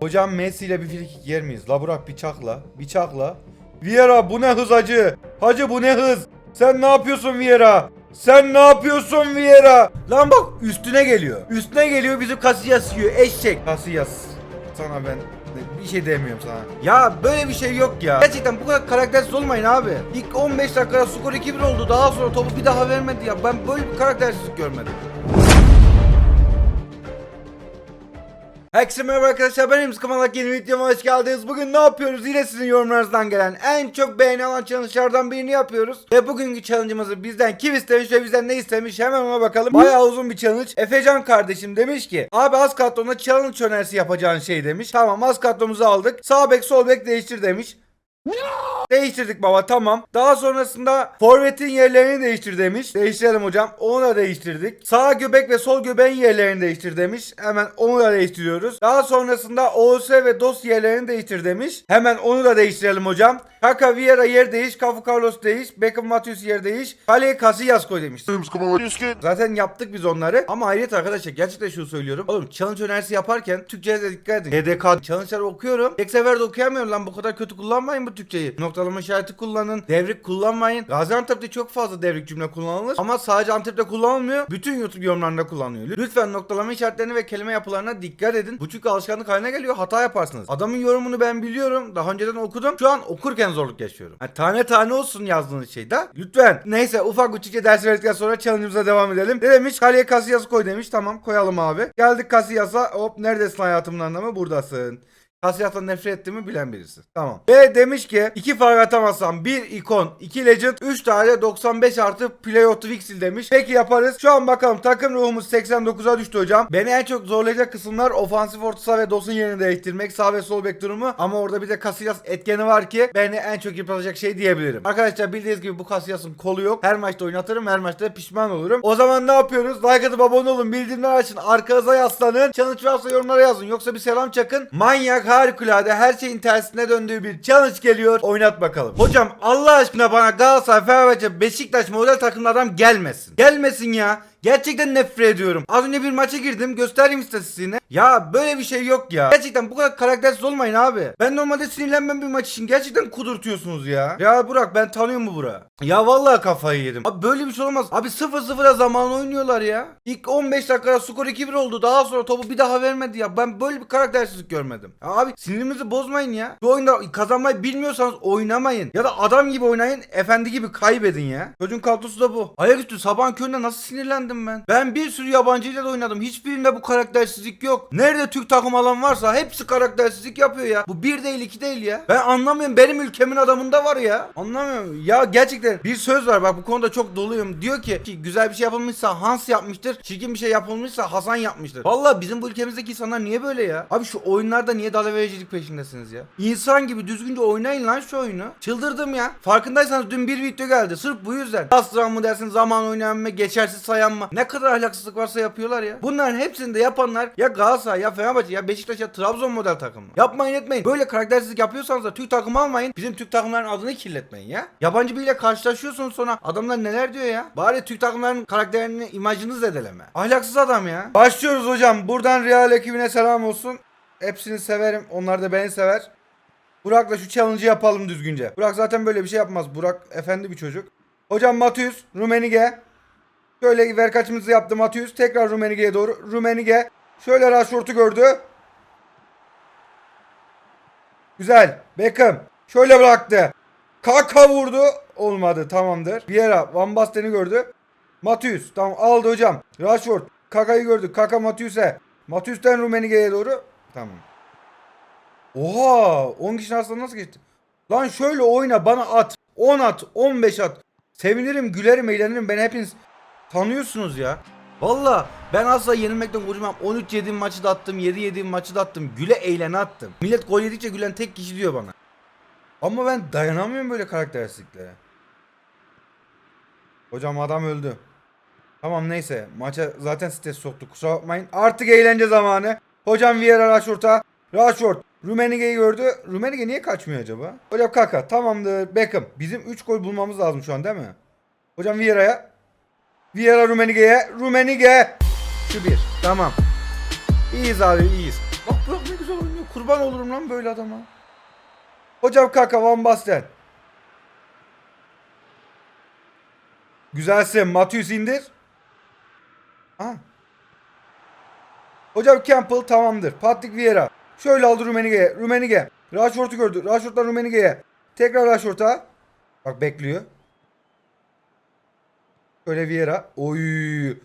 Hocam Messi ile bir frikik yer miyiz? La Burak bıçakla. Bıçakla. Vieira bu ne hız hacı? Hacı bu ne hız? Sen ne yapıyorsun Vieira? Sen ne yapıyorsun Vieira? Lan bak üstüne geliyor. Üstüne geliyor bizim Casillas yiyor. Eşek. Casillas. Sana ben bir şey demiyorum sana. Ya böyle bir şey yok ya. Gerçekten bu kadar karaktersiz olmayın abi. İlk 15 dakikada skor 2-1 oldu. Daha sonra topu bir daha vermedi ya. Ben böyle bir karaktersizlik görmedim. Herkese merhaba arkadaşlar ben Emz yeni videoma hoş geldiniz. Bugün ne yapıyoruz? Yine sizin yorumlarınızdan gelen en çok beğeni alan challenge'lardan birini yapıyoruz. Ve bugünkü challenge'ımızı bizden kim istemiş ve bizden ne istemiş hemen ona bakalım. Bayağı uzun bir challenge. Efecan kardeşim demiş ki abi az katronda challenge önerisi yapacağın şey demiş. Tamam az katromuzu aldık. Sağ bek sol bek değiştir demiş. Değiştirdik baba tamam. Daha sonrasında forvetin yerlerini değiştir demiş. Değiştirelim hocam. Onu da değiştirdik. Sağ göbek ve sol göbeğin yerlerini değiştir demiş. Hemen onu da değiştiriyoruz. Daha sonrasında OS ve DOS yerlerini değiştir demiş. Hemen onu da değiştirelim hocam. Kaka Vieira yer değiş. Cafu Carlos değiş. Beckham Matheus yer değiş. Kaleye Casillas koy demiş. Zaten yaptık biz onları. Ama ayrıca arkadaşlar gerçekten şunu söylüyorum. Oğlum challenge önerisi yaparken Türkçe'ye de dikkat edin. HDK challenge'ları okuyorum. Tek seferde okuyamıyorum lan. Bu kadar kötü kullanmayın bu Türkçeyi. Noktalama işareti kullanın. Devrik kullanmayın. Gaziantep'te çok fazla devrik cümle kullanılır. Ama sadece Antep'te kullanılmıyor. Bütün YouTube yorumlarında kullanılıyor. Lütfen noktalama işaretlerine ve kelime yapılarına dikkat edin. Bu çünkü alışkanlık haline geliyor. Hata yaparsınız. Adamın yorumunu ben biliyorum. Daha önceden okudum. Şu an okurken zorluk yaşıyorum. Yani tane tane olsun yazdığınız şey de. Lütfen. Neyse ufak Türkçe dersi verdikten sonra challenge'ımıza devam edelim. Ne demiş? Kaleye Casillas'ı koy demiş. Tamam koyalım abi. Geldik Casillas'a. Hop neredesin hayatımın anlamı? Buradasın. Casillas'tan nefret ettiğimi bilen birisi. Tamam. Ve demiş ki iki fark atamazsam bir ikon, iki legend, 3 tane 95 artı play of the Vixil demiş. Peki yaparız. Şu an bakalım takım ruhumuz 89'a düştü hocam. Beni en çok zorlayacak kısımlar ofansif orta saha ve DOS'un yerini değiştirmek. Sağ ve sol bek durumu. Ama orada bir de Casillas etkeni var ki beni en çok yıpratacak şey diyebilirim. Arkadaşlar bildiğiniz gibi bu Casillas'ın kolu yok. Her maçta oynatırım. Her maçta da pişman olurum. O zaman ne yapıyoruz? Like atıp abone olun. Bildirimler açın. Arkanıza yaslanın. Challenge varsa yorumlara yazın. Yoksa bir selam çakın. Manyak harikulade her şeyin tersine döndüğü bir challenge geliyor. Oynat bakalım. Hocam Allah aşkına bana Galatasaray, Fenerbahçe, Beşiktaş model takımlardan gelmesin. Gelmesin ya. Gerçekten nefret ediyorum. Az önce bir maça girdim. Göstereyim istatistiğini. Ya böyle bir şey yok ya. Gerçekten bu kadar karaktersiz olmayın abi. Ben normalde sinirlenmem bir maç için. Gerçekten kudurtuyorsunuz ya. Ya Burak ben tanıyorum bu Burak. Ya vallahi kafayı yedim. Abi böyle bir şey olmaz. Abi 0-0'a zaman oynuyorlar ya. İlk 15 dakikada skor 2-1 oldu. Daha sonra topu bir daha vermedi ya. Ben böyle bir karaktersizlik görmedim. Ya abi sinirimizi bozmayın ya. Bu oyunda kazanmayı bilmiyorsanız oynamayın. Ya da adam gibi oynayın. Efendi gibi kaybedin ya. Çocuğun kadrosu da bu. Ayaküstü sabahın köründe nasıl sinirlendim ben. Ben bir sürü yabancıyla da oynadım. Hiçbirinde bu karaktersizlik yok. Nerede Türk takım alan varsa hepsi karaktersizlik yapıyor ya. Bu bir değil iki değil ya. Ben anlamıyorum. Benim ülkemin adamında var ya. Anlamıyorum. Ya gerçekten bir söz var. Bak bu konuda çok doluyum. Diyor ki, ki güzel bir şey yapılmışsa Hans yapmıştır. Çirkin bir şey yapılmışsa Hasan yapmıştır. Vallahi bizim bu ülkemizdeki insanlar niye böyle ya? Abi şu oyunlarda niye dalga vericilik peşindesiniz ya? İnsan gibi düzgünce oynayın lan şu oyunu. Çıldırdım ya. Farkındaysanız dün bir video geldi. Sırf bu yüzden. Aslan mı dersin zaman oynayan mı geçersiz sayan? Ne kadar ahlaksızlık varsa yapıyorlar ya. Bunların hepsini de yapanlar ya Galatasaray ya Fenerbahçe ya Beşiktaş ya Trabzon model takımı. Yapmayın etmeyin. Böyle karaktersizlik yapıyorsanız da Türk takımı almayın. Bizim Türk takımların adını kirletmeyin ya. Yabancı biriyle karşılaşıyorsunuz sonra adamlar neler diyor ya. Bari Türk takımlarının karakterini imajını zedeleme. Ahlaksız adam ya. Başlıyoruz hocam. Buradan Real ekibine selam olsun. Hepsini severim. Onlar da beni sever. Burak'la şu challenge'ı yapalım düzgünce. Burak zaten böyle bir şey yapmaz. Burak efendi bir çocuk. Hocam Matius, Rumenige. Şöyle ver kaçımızı yaptı Matius. Tekrar Rumenige'ye doğru. Rumenige. Şöyle Rashford'u gördü. Güzel. Beckham. Şöyle bıraktı. Kaka vurdu. Olmadı. Tamamdır. Vieira. Van Basten'i gördü. Matius. Tamam aldı hocam. Rashford. Kaka'yı gördü. Kaka Matius'e. Matius'ten Rumenige'ye doğru. Tamam. Oha! 10 kişinin arasında nasıl geçti? Lan şöyle oyna bana at. 10 at, 15 at. Sevinirim, gülerim, eğlenirim. Ben hepiniz tanıyorsunuz ya. Valla ben asla yenilmekten gocunmam. 13 yediğim maçı da attım, 7 yediğim maçı da attım. Güle eğlene attım. Millet gol yedikçe gülen tek kişi diyor bana. Ama ben dayanamıyorum böyle karakteristikleri. Hocam adam öldü. Tamam neyse. Maça zaten stres soktuk. Kusura bakmayın. Artık eğlence zamanı. Hocam Vieira Rashford'a. Rashford. Rumenige'yi gördü. Rumenige niye kaçmıyor acaba? Hocam Kaka. Tamamdır. Beckham. Bizim 3 gol bulmamız lazım şu an değil mi? Hocam Vieira'ya. Vieira Rumenige'ye. Rumenige. Şu bir. Tamam. İyiyiz abi iyiyiz. Bak Burak ne güzel oynuyor. Kurban olurum lan böyle adama. Hocam kaka Van Basten. Güzelsin. Matius indir. Ha. Hocam Campbell tamamdır. Patrick Vieira. Şöyle aldı Rummenigge'ye. Rummenigge. Rashford'u gördü. Rashford'dan Rummenigge'ye. Tekrar Rashford'a. Bak bekliyor. Şöyle Vieira. Oy.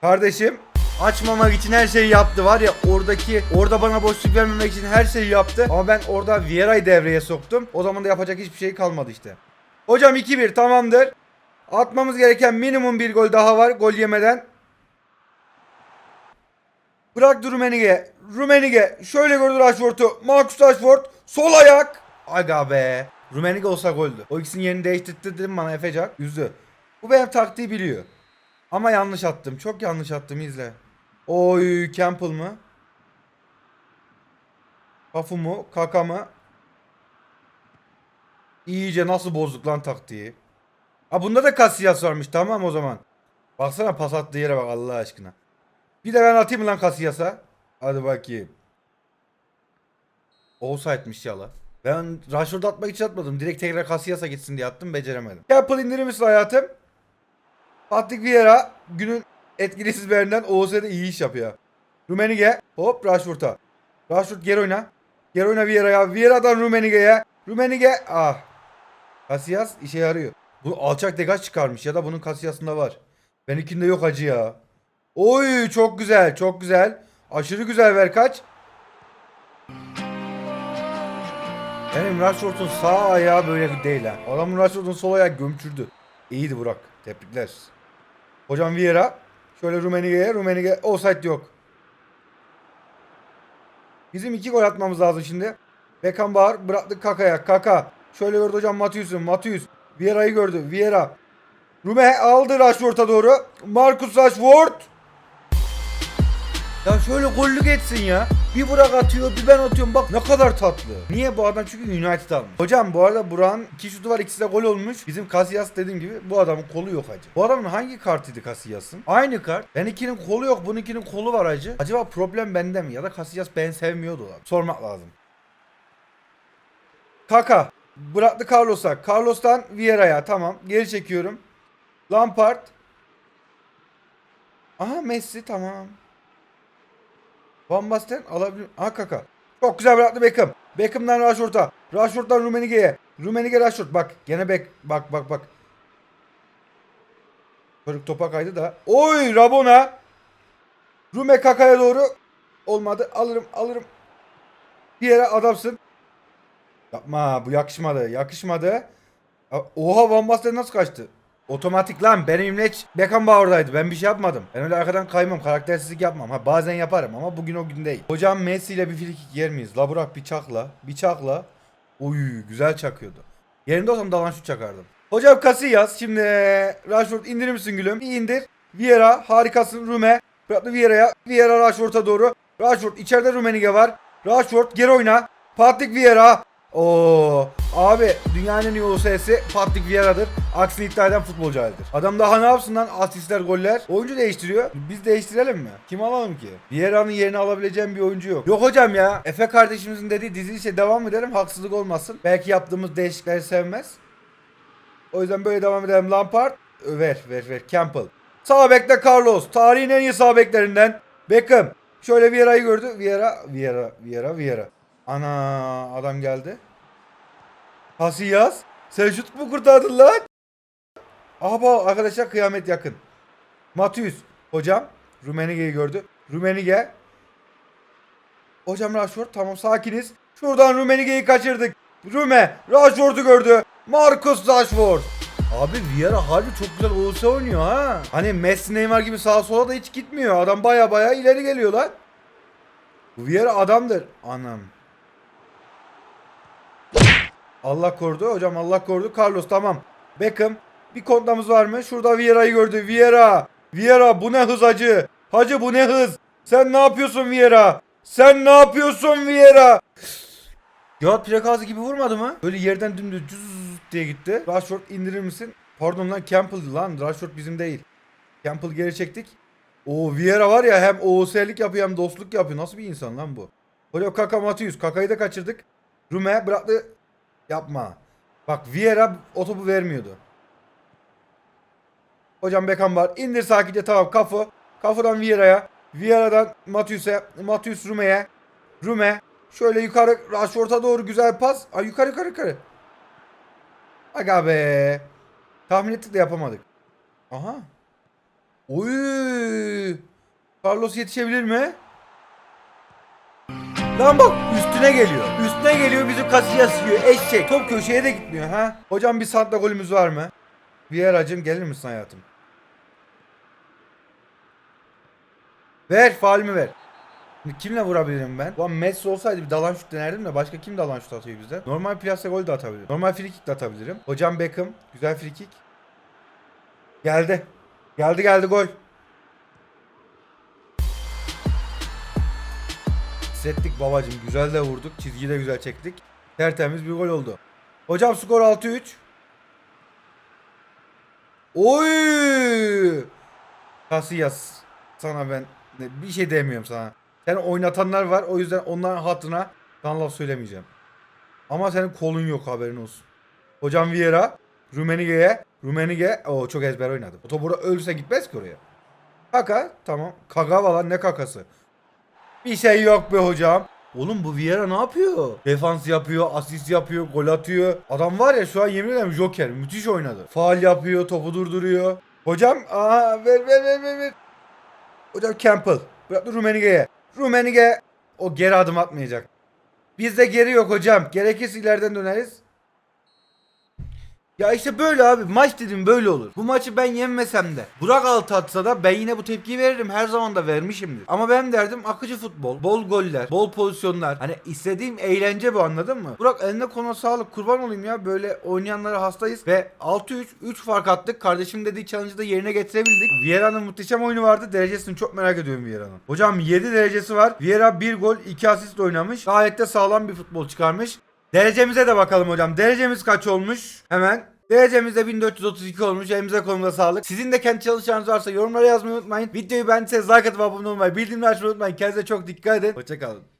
Kardeşim açmamak için her şeyi yaptı var ya oradaki orada bana boşluk vermemek için her şeyi yaptı ama ben orada Vieira'yı devreye soktum. O zaman da yapacak hiçbir şey kalmadı işte. Hocam 2-1 tamamdır. Atmamız gereken minimum bir gol daha var gol yemeden. Bıraktı Rumenige. Rumenige şöyle gördü Rashford'u. Marcus Rashford sol ayak. Aga be. Rumenige olsa goldü. O ikisinin yerini değiştirdi dedim bana Efecan. Üzdü. Bu benim taktiği biliyor. Ama yanlış attım. Çok yanlış attım izle. Oy Campbell mı? Kafu mu? Kaka mı? İyice nasıl bozduk lan taktiği. Ha bunda da Casillas varmış tamam o zaman. Baksana pas attığı yere bak Allah aşkına. Bir de ben atayım lan Casillas'a? Hadi bakayım. Offside'miş ya la. Ben Rashford atmak için atmadım. Direkt tekrar Casillas'a gitsin diye attım. Beceremedim. Campbell indirir misin hayatım? Patrick Vieira günün etkilisiz birinden OOS'de iyi iş yapıyor. Rumenige hop Rashford'a. Rashford geri oyna. Geri oyna Vieira'ya. Vieira'dan Rumenige'ye. Rumenige ah. Casillas işe yarıyor. Bu alçak degaj çıkarmış ya da bunun Casillas'ında var. Benimkinde yok acı ya. Oy çok güzel çok güzel. Aşırı güzel ver kaç. Benim Rashford'un sağ ayağı böyle değil ha. Adamın Rashford'un sol ayağı gömçürdü. İyiydi Burak. Tebrikler. Hocam Vieira. Şöyle Rumenige'ye. Rumenige offside yok. Bizim iki gol atmamız lazım şimdi. Beckenbauer bıraktı Kaka'ya. Kaka. Şöyle gördü hocam Matius'u. Matius. Vieira'yı gördü. Vieira. Rume aldı Rashford'a doğru. Marcus Rashford. Ya şöyle gollük etsin ya. Bir Burak atıyor bir ben atıyorum bak ne kadar tatlı. Niye bu adam çünkü United almış. Hocam bu arada Burak'ın iki şutu var ikisi de gol olmuş. Bizim Casillas dediğim gibi bu adamın kolu yok hacı. Bu adamın hangi kartıydı Casillas'ın? Aynı kart. Benimkinin kolu yok bununkinin kolu var hacı. Acaba problem bende mi ya da Casillas ben sevmiyordu lan. Sormak lazım. Kaka. Bıraktı Carlos'a. Carlos'tan Vieira'ya tamam. Geri çekiyorum. Lampard. Aha Messi tamam. Van Basten alabilir. Aha kaka. Çok güzel bıraktı Beckham. Beckham'dan Rashford'a. Rashford'dan Rummenigge'ye. Rummenigge Rashford. Bak gene bek. Bak bak bak. Çocuk topa kaydı da. Oy Rabona. Rume kakaya doğru. Olmadı. Alırım alırım. Bir yere adamsın. Yapma bu yakışmadı. Yakışmadı. Oha Van Basten nasıl kaçtı? Otomatik lan benim imleç Beckenbauer'daydı. Ben bir şey yapmadım. Ben öyle arkadan kaymam. Karaktersizlik yapmam. Ha bazen yaparım ama bugün o gün değil. Hocam Messi ile bir frikik yer miyiz? La Burak bir çakla. Bir çakla. Uy güzel çakıyordu. Yerinde olsam dalan şut çakardım. Hocam Casillas şimdi Rashford indirir misin gülüm? Bir indir. Vieira harikasın Rume. Bıraktı Vieira'ya. Vieira Rashford'a doğru. Rashford içeride Rumenige var. Rashford geri oyna. Patrick Vieira. Oo abi dünyanın en iyi OSS'i Patrick Vieira'dır. Aksini iddia eden futbolcu halidir. Adam daha ne yapsın lan asistler goller. Oyuncu değiştiriyor. Biz değiştirelim mi? Kim alalım ki? Vieira'nın yerini alabileceğim bir oyuncu yok. Yok hocam ya. Efe kardeşimizin dediği dizilişe devam edelim. Haksızlık olmasın. Belki yaptığımız değişiklikleri sevmez. O yüzden böyle devam edelim. Lampard. Ver ver ver. Campbell. Sağ bekte Carlos. Tarihin en iyi sağ beklerinden. Beckham. Şöyle Vieira'yı gördü. Vieira, Vieira, Vieira, Vieira. Ana adam geldi. Casillas. Sen şut mu kurtardın lan? Aha arkadaşlar kıyamet yakın. Matius. Hocam. Rumenige'yi gördü. Rumenige. Hocam Rashford. Tamam sakiniz. Şuradan Rumenige'yi kaçırdık. Rume. Rashford'u gördü. Marcus Rashford. Abi Vieira harbi çok güzel OS oynuyor ha. Hani Messi Neymar gibi sağa sola da hiç gitmiyor. Adam baya baya ileri geliyor lan. Vieira adamdır. Anam. Allah korudu. Hocam Allah korudu. Carlos tamam. Beckham. Bir kontlamız var mı? Şurada Vieira'yı gördü. Vieira. Vieira bu ne hız hacı. Hacı bu ne hız. Sen ne yapıyorsun Vieira? Sen ne yapıyorsun Vieira? Ya Prekazi gibi vurmadı mı? Böyle yerden dümdüz cüz diye gitti. Rashford indirir misin? Pardon lan Campbell lan. Rashford bizim değil. Campbell geri çektik. O Vieira var ya hem OS'lik yapıyor hem dostluk yapıyor. Nasıl bir insan lan bu? Hocam Kaka Matius. Kaka'yı da kaçırdık. Rume bıraktı. Yapma. Bak Vieira o topu vermiyordu. Hocam Beckham var. İndir sakince tamam Kafu. Kafu'dan Vieira'ya. Vieira'dan Matius'e. Matius Rume'ye. Rume. Şöyle yukarı Rashford'a doğru güzel pas. Ay yukarı yukarı yukarı. Aga be. Tahmin ettik de yapamadık. Aha. Oy. Carlos yetişebilir mi? Lan bak üstüne geliyor. Üstüne geliyor bizim Casillas yiyor. Eşek. Top köşeye de gitmiyor ha. Hocam bir santla golümüz var mı? Vieira'cığım gelir misin hayatım? Ver faalimi ver. Kimle vurabilirim ben? Ulan Messi olsaydı bir dalan şut denerdim de başka kim dalan şut atıyor bizde? Normal plase gol de atabilirim. Normal free de atabilirim. Hocam Beckham. Güzel free. Geldi. Geldi geldi gol. Hissettik babacım. Güzel de vurduk. Çizgiyi de güzel çektik. Tertemiz bir gol oldu. Hocam skor 6-3. Oy! Casillas. Sana ben bir şey demiyorum sana. Seni oynatanlar var. O yüzden onların hatırına ben laf söylemeyeceğim. Ama senin kolun yok haberin olsun. Hocam Vieira. Rumenige'ye. Rumenige. Oo çok ezber oynadı. O top ölürse gitmez ki oraya. Kaka. Tamam. Kagawa lan ne kakası. Bir şey yok be hocam. Oğlum bu Vieira ne yapıyor? Defans yapıyor, asist yapıyor, gol atıyor. Adam var ya şu an yemin ederim Joker. Müthiş oynadı. Faal yapıyor, topu durduruyor. Hocam aha ver ver ver ver. ver. Hocam Campbell. Bıraktı Rumenige'ye. Rumenige o geri adım atmayacak. Bizde geri yok hocam. Gerekirse ileriden döneriz. Ya işte böyle abi maç dedim böyle olur. Bu maçı ben yenmesem de Burak altı atsa da ben yine bu tepkiyi veririm. Her zaman da vermişimdir. Ama benim derdim akıcı futbol. Bol goller. Bol pozisyonlar. Hani istediğim eğlence bu anladın mı? Burak eline koluna sağlık kurban olayım ya. Böyle oynayanlara hastayız. Ve 6-3 3 fark attık. Kardeşim dediği challenge'ı da yerine getirebildik. Vieira'nın muhteşem oyunu vardı. Derecesini çok merak ediyorum Vieira'nın. Hocam 7 derecesi var. Vieira 1 gol 2 asist oynamış. Gayet de sağlam bir futbol çıkarmış. Derecemize de bakalım hocam. Derecemiz kaç olmuş? Hemen. Derecemiz de 1432 olmuş. Elimize kolumuza sağlık. Sizin de kendi çalışacağınız varsa yorumlara yazmayı unutmayın. Videoyu beğendiyseniz like atıp abone olmayı, bildirimleri açmayı unutmayın. Kendinize çok dikkat edin. Hoşçakalın.